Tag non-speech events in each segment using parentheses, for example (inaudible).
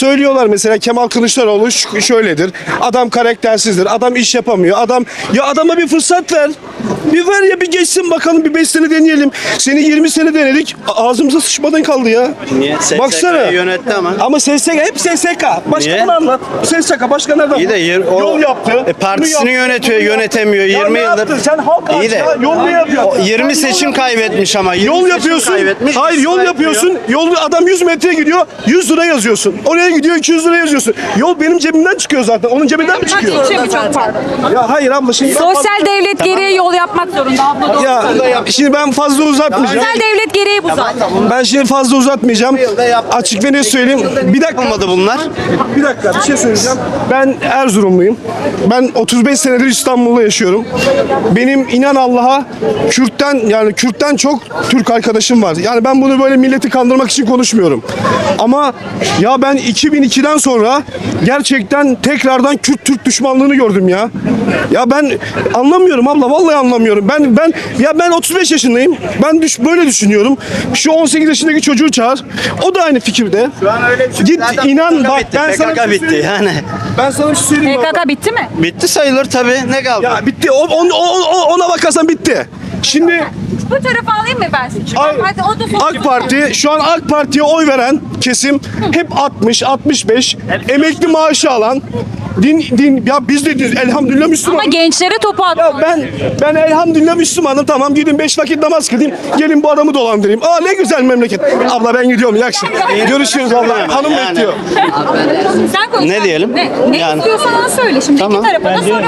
söylüyorlar mesela Kemal Kılıçdaroğlu şöyledir. Adam karaktersizdir. Adam iş yapamıyor. Adam ya adama bir fırsat ver. Bir ver ya bir geçsin bakalım bir 5 sene deneyelim. Seni 20 sene denedik. Ağzımıza sıçmadan kaldı ya. Niye? SSK Baksana. yönetti ama. Ama SSK hep SSK. Başka Niye? anlat? SSK başka nereden? İyi de yer- o- yol yaptı. E, partisini yaptı, yönetiyor, yaptı. yönetemiyor. Ya 20 ne yıldır- yaptın? Sen halk İyi de- yol mu yapıyorsun? O 20 seçim kaybetmiş ama. 20 Yol yapıyorsun. kaybetmiş, Hayır yol yapıyorsun. Yol adam 100 metre gidiyor. 100 lira yazıyorsun. Oraya gidiyor 200 lira yazıyorsun. Yol benim cebimden çıkıyor zaten. Onun cebinden mi çıkıyor? çok pardon. Ya hayır abla şimdi Sosyal devlet gereği yol yapmak zorunda abla. doğru. ya şimdi ben fazla uzatmayacağım. Sosyal devlet gereği bu zaten. Ben şimdi fazla uzatmayacağım. Açık ve net söyleyeyim. Bir dakika. Olmadı bunlar. Bir dakika bir şey söyleyeceğim. Ben Erzurumluyum. Ben 35 senedir İstanbul'da yaşıyorum. Benim inan Allah'a Kürt'ten yani Kürt'ten çok Türk arkadaşım var. Yani ben bunu böyle milleti kandırmak için konuşmuyorum. Ama ya ben 2002'den sonra gerçekten tekrardan Kürt Türk düşmanlığını gördüm ya. Ya ben anlamıyorum abla vallahi anlamıyorum. Ben ben ya ben 35 yaşındayım. Ben düş, böyle düşünüyorum. Şu 18 yaşındaki çocuğu çağır. O da aynı fikirde. Git inan bak ben sana bir PKK şey bitti yani. Ben sana bir şey söyleyeyim. bak. PKK bitti mi? Bitti sayılır tabii. Ne kaldı? Ya bitti. O, on- o- o- ona bakarsan bitti. Şimdi Bu tarafa alayım mı ben sizi? Ay- Hadi o da AK Parti şu an AK Parti'ye oy veren kesim hep 60 65 emekli maaşı alan din din ya biz de diyoruz elhamdülillah Müslüman. Ama gençlere topu Ya atıyor. ben ben elhamdülillah Müslümanım tamam gidin 5 vakit namaz kılayım gelin bu adamı dolandırayım. Aa ne güzel memleket. Abla ben gidiyorum iyi akşamlar. Görüşürüz abla. Hanım Yani. bekliyor. Sen konuş. Ne diyelim? Ne, ne Yani. istiyorsan onu söyle. Şimdi Tamam. iki tarafa da soruyorum.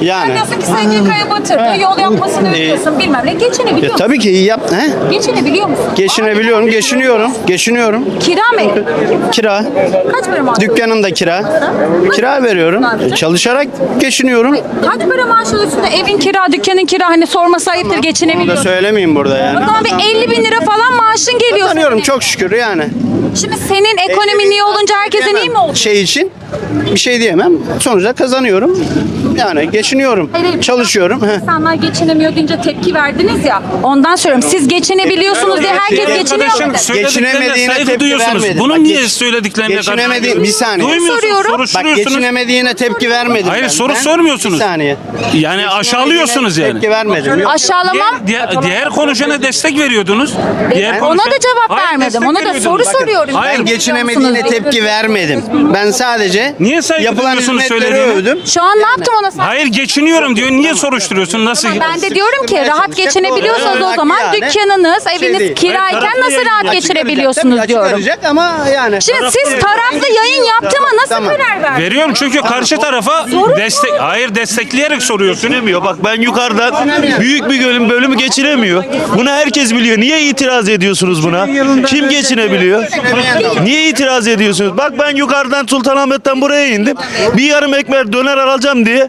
Yani. Sen diyorsun ki SGK'yı batırdı, yol yapmasını biliyorsun bilmem ne. Geçinebiliyor Ya, musun? tabii ki iyi yap. He? Geçinebiliyor musun? Geçinebiliyorum, geçiniyorum. Geçiniyorum. Kira mı? Kira. Kaç para maaş? Dükkanın da kira. Kira veriyorum. E, Çalışarak geçiniyorum. Kaç para maaş alıyorsun da evin kira, dükkanın kira hani sorması ayıptır Bunu da geçinebiliyorsun. söylemeyeyim burada O yani. zaman bir 50 bin lira falan maaşın geliyor. Senin. çok şükür yani. Şimdi senin ekonomin iyi olunca herkesin iyi mi oldu? Şey için bir şey diyemem. Sonuçta kazanıyorum. Yani geçiniyorum. Hayır, hayır. Çalışıyorum. İnsanlar geçinemiyor deyince tepki verdiniz ya. Ondan söylüyorum. Siz geçinebiliyorsunuz diye herkes geçiniyor mu? Dedi? Geçinemediğine tepki duyuyorsunuz. vermedim. Bunun Bak, niye geç- söylediklerine Geçinemediğin bir saniye. Soruyorum. Duymuyorsunuz, Bak soruşturuyorsunuz. geçinemediğine tepki vermedim. Hayır ben. soru Ben- sormuyorsunuz. Bir saniye. Yani aşağılıyorsunuz yani. Tepki vermedim. Yok. Aşağılamam. Diğer, diğer konuşana destek veriyordunuz. Diğer Ona konuşan- da cevap Hayır, vermedim. destek Ona da veriyordunuz. soru Bakın, soruyorum. Hayır, Ben geçinemediğine tepki vermedim. Ben sadece Niye saygı yapılan hizmetleri söylediğine? övdüm. Şu an ne yaptım ona sen? Hayır geçiniyorum diyor. Niye soruşturuyorsun? Nasıl? Ben de diyorum ki rahat çalışacak, geçinebiliyorsanız o zaman Yani dükkanınız, şey eviniz değil. kirayken Hayır, nasıl rahat geçirebiliyorsunuz diyorum. Ama yani. Şimdi siz taraflı yayın yaptığıma nasıl Tamam. karar verdiniz? Veriyorum çünkü karşı tarafa destek hayır destekleyerek soruyorsun. geçinemiyor. Bak ben yukarıdan büyük bir bölüm bölümü geçinemiyor. Bunu herkes biliyor. Niye itiraz ediyorsunuz buna? Kim geçinebiliyor? Niye itiraz ediyorsunuz? Bak ben yukarıdan Sultanahmet'ten buraya indim. Bir yarım ekmek döner alacağım diye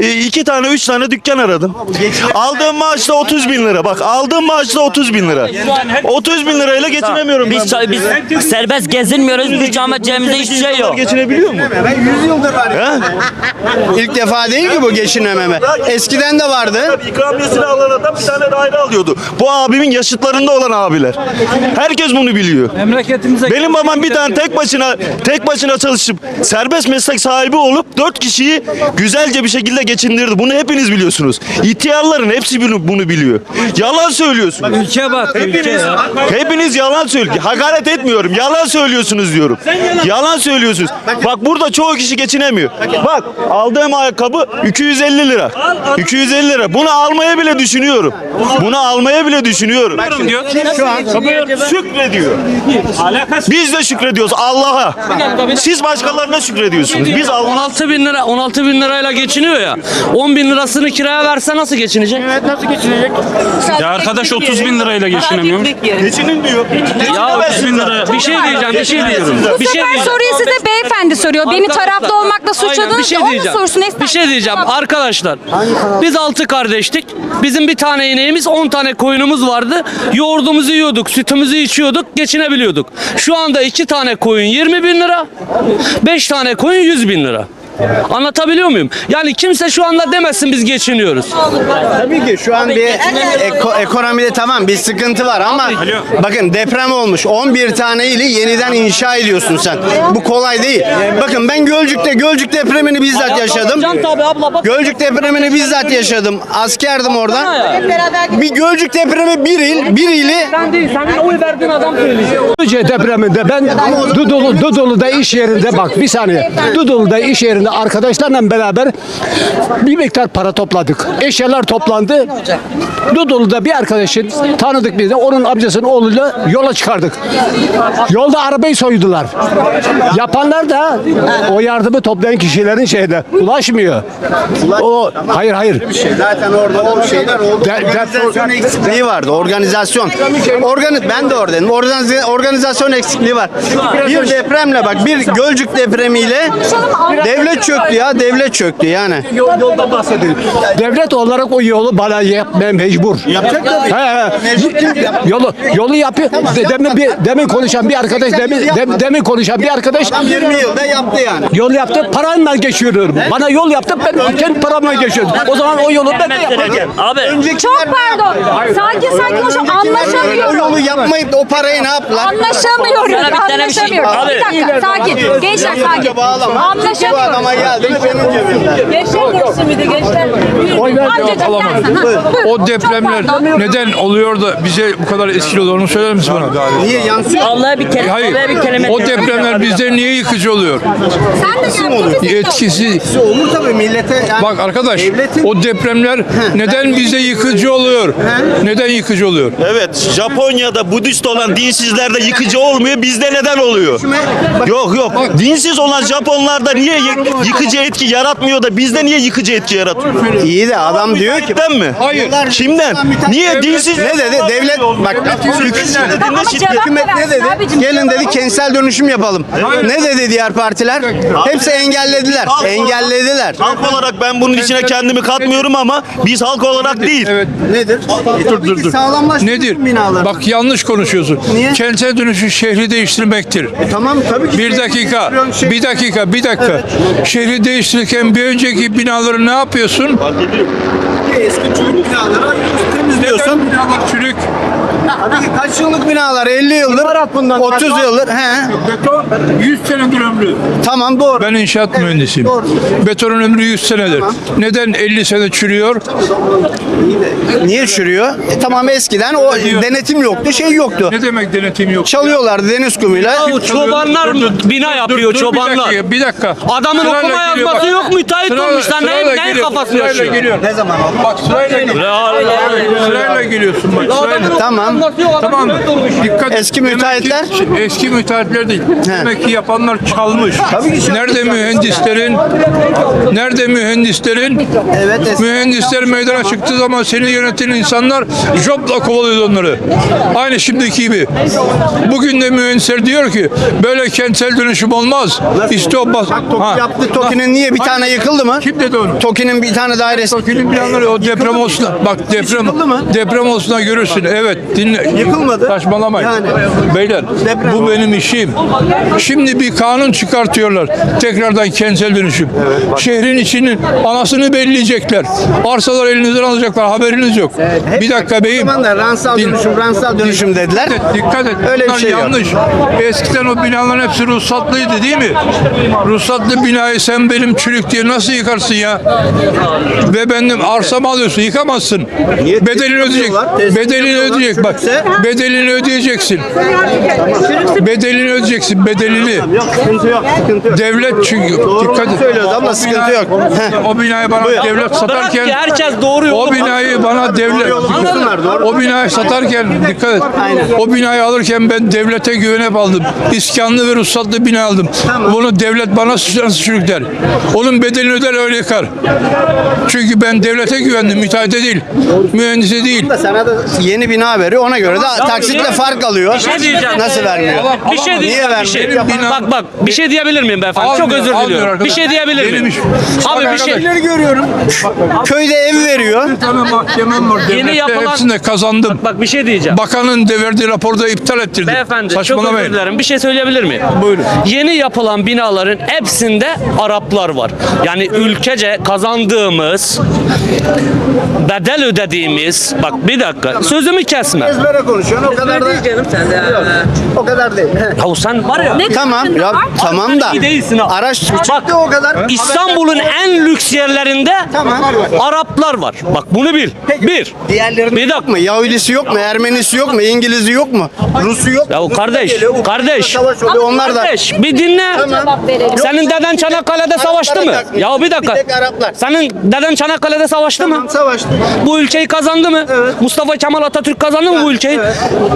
iki tane üç tane dükkan aradım. Aldığım maaş da 30 bin lira. Bak aldığım maaş da 30 bin lira. 30 bin lirayla geçinemiyorum ben. Biz, ça- biz serbest gezinmiyoruz. Biz cama cebimizde hiçbir şey yok. Geçinebiliyor mu? Ben 100 yıldır var. He? İlk defa değil ki bu geçinememe. Eskiden de vardı. İkramiyesini alan adam bir tane daire alıyordu. Bu abimin yaşıtlarında olan abiler. Herkes bunu biliyor. Benim babam bir tane tek başına tek başına çalışıp serbest meslek sahibi olup dört kişiyi güzelce bir şekilde geçindirdi. Bunu hepiniz biliyorsunuz. İhtiyarların hepsi bunu, bunu biliyor. Yalan söylüyorsun. Ülke bak Hepiniz, hepiniz yalan söylüyor. Hakaret etmiyorum. Yalan söylüyorsunuz diyorum. Yalan söylüyorsunuz. Bak burada çoğu kişi geçinemiyor. Bak aldığım ayakkabı 250 lira. 250 lira. Bunu almaya bile düşünüyorum. Bunu almaya bile düşünüyorum. diyor. Şu an Şükrediyor. Alakası Biz de şükrediyoruz Allah'a. Siz başkalarına şükrediyorsunuz. Biz Allah'a 16 bin lira 16 bin lirayla geçiniyor ya. 10 bin lirasını kiraya verse nasıl geçinecek? ya arkadaş 30 bin lirayla geçinemiyor. geçinin diyor. Ya 30 bin lira. Bir şey diyeceğim, bir şey diyeceğim. Bu Bir şey sefer diyeceğim. soruyu size beyefendi soruyor. Beni taraflı olmakla Aynen, suçladınız bir şey ya. Onun diyeceğim. sorusunu Bir şey diyeceğim. Arkadaşlar biz altı kardeştik. Bizim bir tane ineğimiz 10 tane koyunumuz vardı. Yoğurdumuzu yiyorduk, sütümüzü içiyorduk, geçinebiliyorduk. Şu anda iki tane koyun 20 bin lira. 5 tane koyun 100 bin lira. Anlatabiliyor muyum? Yani kimse şu anda demesin biz geçiniyoruz. Tabii ki şu an bir eko- ekonomide tamam bir sıkıntı var ama bakın deprem olmuş. 11 tane ili yeniden inşa ediyorsun sen. Bu kolay değil. Bakın ben Gölcük'te Gölcük depremini bizzat yaşadım. Can tabii abla bak. Gölcük depremini bizzat yaşadım. Askerdim orada. Bir Gölcük depremi bir il, bir ili Sen değil, senin oy verdiğin adam söyleyecek. Gölcük depreminde ben Dudullu, Dudullu'da iş yerinde bak bir saniye. Dudullu'da iş yerinde arkadaşlarla beraber bir miktar para topladık. Eşyalar toplandı. Dudullu'da bir arkadaşın tanıdık biz de onun amcasının oğluyla yola çıkardık. Yolda arabayı soydular. Yapanlar da o yardımı toplayan kişilerin şeyine ulaşmıyor. O hayır hayır. Zaten orada o şeyler oldu. De- Organizasyon eksikliği vardı. Organizasyon. Organi ben de oradaydım. Organiz- organizasyon eksikliği var. Bir depremle bak bir Gölcük depremiyle devlet çöktü ya. Devlet çöktü yani. Yolda bahsediyorum. Devlet olarak o yolu bana yapmaya mecbur. Yapacak tabii. He, he. Yolu yolu yapıyor. De- Demin bir demin konuşan bir arkadaş demin dem- demin konuşan bir arkadaş Adam 20 yılda yaptı yani. yol yaptı paramla geçiyorum. Bana yol yaptı ben kendi paramla geçiyorum. O zaman o yolu ben de yaparım. Abi Çok pardon. Sakin sakin konuşalım. O Anlaşamıyorum. yolu yapmayıp da o parayı ne yaptılar? Anlaşamıyoruz. Sana bir tane bir şey- Anlaşamıyoruz. Abi. Bir dakika sakin. Gençler sakin. Bağlama. Bu Adama geldi mi benim cebimden. Gençler şimdi de gençler. Buyurun. O depremler neden oluyor da bize bu kadar etkili oluyor onu söyler misin bana? Niye yansıyor? Allah'a bir kelime, Hayır. Allah'a bir kelime. O depremler bizde niye yıkıcı oluyor? Sen de gel. Etkisi. Olur tabii millete. Yani Bak arkadaş Devletin- o depremler neden bize yıkıcı oluyor? Neden yıkıcı oluyor? Evet, Japonya'da Budist olan dinsizlerde yıkıcı olmuyor, bizde neden oluyor? Yok yok, dinsiz olan Japonlarda niye yıkıcı etki yaratmıyor da bizde niye yıkıcı etki yaratıyor? İyi de adam diyor ki Kimden mi? Hayır. Kimden? Niye dinsiz? ne dedi? Devlet bak Ama cevap hükümet ne versin dedi? abicim, Gelin cevap dedi kentsel dönüşüm yapalım. Ne dedi diğer partiler? Hepsi engellediler. Halk olarak- Engellediler. Halk olarak ben bunun içine kendimi katmıyorum ama biz halk olarak değil. Evet. Nedir? Dur dur dur. Nedir? Bak yanlış konuşuyorsun. Niye? Kentsel dönüşüm şehri değiştirmektir. Tamam tabii ki. Bir dakika, bir dakika, bir dakika. Şehri değiştirirken bir önceki binaları ne yapıyorsun? Eski çürük binaları temizliyorsun. Binalar çürük. Tabii ki kaç yıllık binalar? 50 yıldır, 30 yıldır. He. Beton 100 senedir ömrü. Tamam doğru. Ben inşaat mühendisiyim. doğru. Betonun ömrü 100 senedir. Neden 50 sene çürüyor? Niye çürüyor? E, tamam eskiden o denetim yoktu, şey yoktu. Ne demek denetim yok? Çalıyorlardı deniz kumuyla. Ya çobanlar Dur, bina dur, yapıyor dur, çobanlar. Bir dakika, bir dakika. Adamın Sırayla okuma yazması bak. yok, müteahhit Sırayla- olmuşlar. Neyin- sırayla neyin geliyor, kafasını yaşıyor? geliyor. Ne zaman oldu? Bak sırayla geliyor. Sırayla geliyorsun bak. Sırayla. Tamam. Tamam mı? Dikkat et. Eski Demek ki- müteahhitler? eski müteahhitler değil. Demek ki yapanlar çalmış. Tabii ki çalmış. Nerede mühendislerin? Nerede mühendislerin? Evet. eski- Mühendisler meydana çıktığı zaman seni yöneten insanlar jobla kovalıyor onları. Aynı şimdiki gibi. Bugün de mühendisler diyor ki böyle kentsel dönüşüm olmaz. İşte o bas. Toki Ha. yaptı. Toki'nin niye bir tane yıkıldı mı? Kim dedi onu? Toki'nin bir tane dairesi. Toki'nin planları o deprem olsun. Bak deprem yıkıldı mı? deprem olsun görürsün. Evet dinle. Yıkılmadı. Saçmalamayın. Yani. Beyler Deprem bu oldu. benim işim. Şimdi bir kanun çıkartıyorlar. Tekrardan kentsel dönüşüm. Şehrin içinin anasını belleyecekler. Arsalar elinizden alacaklar. Haberiniz yok. bir dakika beyim. O zaman da ransal Din- dönüşüm, ransal dönüşüm dediler. Dikkat et, dikkat et. Öyle bir Bunlar şey yok. yanlış. Eskiden o binaların hepsi ruhsatlıydı değil mi? Ruhsatlı binayı sen benim çürük diye nasıl yıkarsın ya? Ve benim arsamı alıyorsun, yıkamazsın. Niye? Bedelini ödeyecek. yapıyorlar, Bedelini yapıyorlar. ödeyecek bak. Çürükse- Bedelini ödeyeceksin. Bedelini ödeyeceksin, bedelini. Yok sıkıntı yok, sıkıntı yok. Devlet çünkü dikkat et. söylüyoruz O sıkıntı yok. Heh. O binayı bana Buyur. devlet Bırak satarken herkes doğru yolu o binayı bana devlet doğru. o binayı satarken dikkat et. Aynen. O binayı alırken ben devlete güvenip aldım. İskanlı ve ruhsatlı bina aldım. Bunu devlet bana nasıl çürükler? Onun bedelini öder öyle yıkar. Çünkü ben devlete güvendim, müteahhite değil, mühendise değil. Sana da yeni bina veriyor. Ona göre de taksitle fark alıyor. Bir şey diyeceğim. Nasıl vermiyor? Bir şey Niye diyeceğim. Bir şey. vermiyor? Bak bak bir şey diyebilir miyim beyefendi? Çok Almıyor, özür almıyor diliyorum. arkadaş. Bir şey diyebilir miyim? Abi bir şey. Şeyleri görüyorum. Köyde ev veriyor. Bir tane mahkemem var. Yeni Devlette yapılan- hepsinde kazandım. Bak bir şey diyeceğim. Bakanın de verdiği raporda iptal ettirdim. Beyefendi çok özür Saçmalamayın. dilerim. Bir şey söyleyebilir miyim? Buyurun. Yeni yapılan binaların hepsinde Araplar var. Yani ülkece kazandığımız, bedel ödediğimiz, bak bir dakika sözümü kesme. Ezbere konuşuyorsun o kadar da. O kadar değil. (laughs) Ya sen var ya. Tamam ya tamam da İyi değilsin ha. araç Bak, o kadar. İstanbul'un en lüks yerlerinde Araplar var. Bak bunu bil. Bir. Diğerlerinin Bir yok dakika. mu? Yahudisi yok mu? Ermenisi yok mu? İngilizi yok mu? Rusu yok mu? Ya kardeş, Geliyor, Ukrayna'da kardeş. Savaş oluyor onlar da. Kardeş bir dinle. Cevap verelim. Senin deden Çanakkale'de savaştı mı? Ya bir dakika. Bir tek Araplar. Senin deden Çanakkale'de savaştı mı? Savaştı. Bu ülkeyi kazandı mı? Mustafa Kemal Atatürk kazandı mı bu ülkeyi?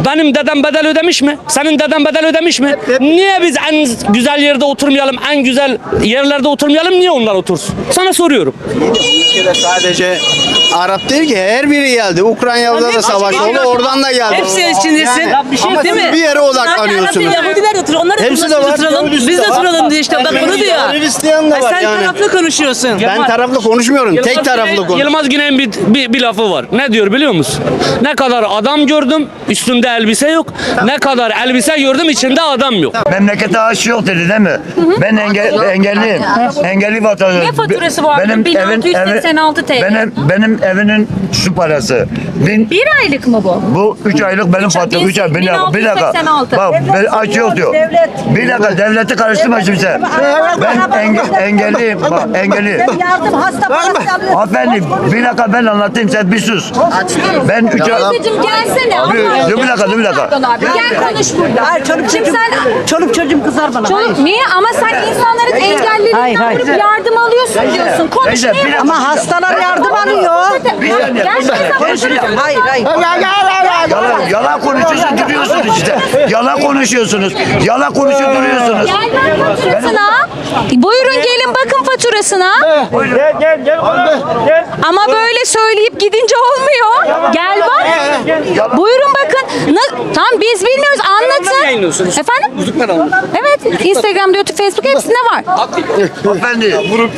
Benim dedem bedel ödemiş mi? Senin deden bedel ödemiş mi? Niye biz en güzel yerde oturmayalım, en güzel yerlerde oturmayalım? Niye onlar otursun? Sana soruyorum. Ülkede sadece Arap değil ki her biri geldi. Ukraynalı'da da savaş oldu. Oradan da geldi. Hepsi içindesin. Yani, bir şey ama değil mi? bir yere odaklanıyorsunuz. Yahudiler de oturuyor. Onlar da Hepsi de var, oturalım. Biz de de var. oturalım diyor işte. Bak bunu diyor. Hristiyan da var sen yani. taraflı konuşuyorsun. Ben taraflı konuşmuyorum. Tek taraflı konuşuyorum. Yılmaz Güney'in bir, bir, bir lafı var. Ne diyor biliyor musun? Ne kadar adam gördüm, üstünde elbise yok. Ne kadar elbise gördüm, içinde adam yok. Memlekete aş yok dedi değil mi? Ben engel, engelliyim. Engelli vatandaşım. Ne faturası bu arada? 1686 TL. Benim, benim evinin su parası. Bin, Bir aylık mı bu? bu üç aylık benim faturam. Üç ay. Bir dakika. Bir dakika. 1686. Bak ben aç yok diyor. Bir dakika devleti karıştırma şimdi sen. Ben enge, engelliyim. Bak engelli. Yardım hasta parası Hanımefendi bir dakika ben anlatayım sen bir sus. Ben üç ay... Teyzeciğim gelsene. Abi, Allah dur bir dakika, dur bir dakika. Abi. Gel konuş burada. Hayır çoluk çocuğum, sen çoluk çocuğum kızar bana. Çoluk, niye? Ama sen insanların Hayır, engellerinden hayır. vurup yardım alıyorsun diyorsun. Konuş niye? Ama hastalar yardım alıyor. Gerçekten Gerçekten. Hayır hayır. Yalan, yalan konuşuyorsunuz duruyorsunuz işte. Yalan konuşuyorsunuz. Yalan konuşup duruyorsunuz. Gel bak faturasına. Buyurun gelin bakın faturasına. Gel gel gel. Gel. Ama böyle söyleyip gidince olmuyor. Gel bak. Buyurun bakın. Na- Tam biz bilmiyoruz anlatın. Efendim? Evet. Instagram'da, YouTube, Facebook hepsinde var. Efendi.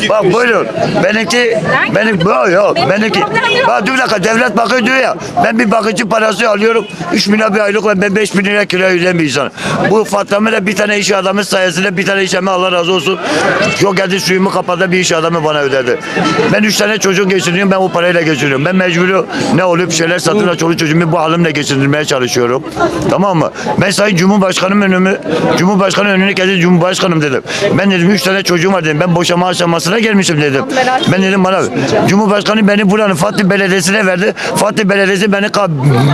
Bak buyurun. Benimki benim bu yok. Benimki. Bak dur bir dakika devlet bakıyor diyor ya. Ben bir bakıcı parası alıyorum. 3 bin lira bir aylık ve ben 5 bin lira kira bir insanım. Bu Fatma'da da bir tane iş adamı sayesinde bir tane işlemi Allah razı olsun. Çok geldi suyumu kapadı bir iş adamı bana ödedi. Ben 3 tane çocuğum geçiriyorum ben o parayla geçiriyorum. Ben mecburi ne olup şeyler satın al çoluk çocuğumu bu halimle geçindirmeye çalışıyorum. Tamam mı? Ben Sayın Cumhurbaşkanım önümü Cumhurbaşkanı önünü kesti Cumhurbaşkanım dedim. Ben dedim 3 tane çocuğum var dedim. Ben boşama aşamasına gelmişim dedim. Ben dedim bana Cumhurbaşkanı beni buranın Fatih Belediyesi'ne verdi. Fatih Belediyesi beni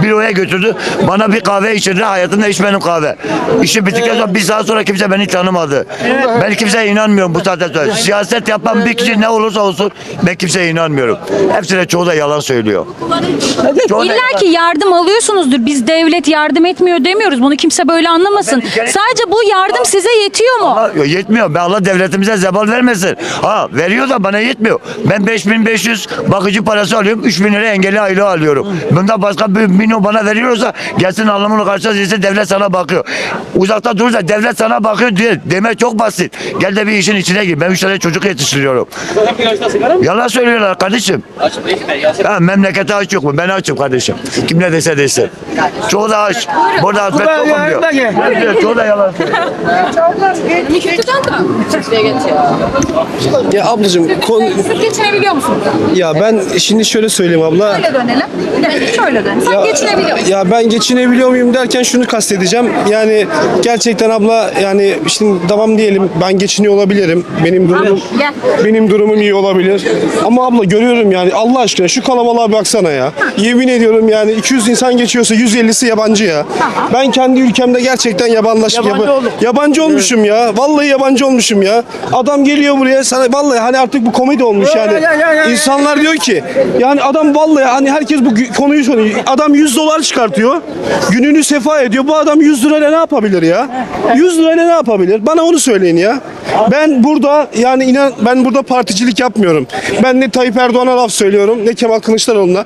büroya götürdü. Bana bir kahve içirdi. Hayatımda içmedim kahve. İşi bittikten sonra bir saat sonra kimse beni tanımadı. Ben kimseye inanmıyorum bu saatten sonra. Siyaset yapan bir kişi ne olursa olsun ben kimseye inanmıyorum. Hepsine çoğu da yalan söylüyor. Çoğu da İlla ki yardım alıyorsunuzdur. Biz devlet yardım etmiyor demiyoruz. Bunu kimse böyle anlamasın. Sadece bu yardım size yetiyor mu? Ama yetmiyor. Ben Allah devletimize zebal vermesin. Ha veriyor da bana yetmiyor. Ben 5500 bakıcı parası alıyorum. 3000 lira engelli aylığı alıyorum. Bunda başka bir milyon bana veriyorsa gelsin anlamını karşılasın devlet sana bakıyor. Uzakta durursa devlet sana bakıyor diye demek çok basit. Gel de bir işin içine gir. Ben 3 tane çocuk yetiştiriyorum. Yalan söylüyorlar kardeşim. Ha, memlekete aç yok mu? Ben açım kardeşim. Kim ne dese desin. Çoğu da aç. Burada hasret yokum diyor. Çoğu da yalan söylüyor. (laughs) Ya ablacığım kon- Siz geçinebiliyor musunuz? ya ben şimdi şöyle söyleyeyim abla. Şöyle dönelim. Evet, şöyle dönelim. Sen geçinebiliyor musun? Ya ben geçinebiliyor muyum derken şunu kastedeceğim. Yani gerçekten abla yani şimdi tamam diyelim ben geçiniyor olabilirim. Benim durumum Gel. benim durumum iyi olabilir. Ama abla görüyorum yani Allah aşkına şu kalabalığa baksana ya. Yemin ediyorum yani 200 insan geçiyorsa 150'si yabancı ya. Ben kendi ülkemde gerçekten yabanlaş yabancı, yabancı olmuşum ya. Vallahi yabancı olmuşum ya. Adam geliyor buraya sana vallahi hani artık bu komedi olmuş yani. İnsanlar diyor ki yani adam vallahi hani herkes bu konuyu soruyor. Adam 100 dolar çıkartıyor. Gününü sefa ediyor. Bu adam 100 lirayla ne yapabilir ya? 100 lirayla ne yapabilir? Bana onu söyleyin ya. Ben burada yani inan ben burada particilik yapmıyorum. Ben ne Tayyip Erdoğan'a laf söylüyorum ne Kemal Kılıçdaroğlu'na.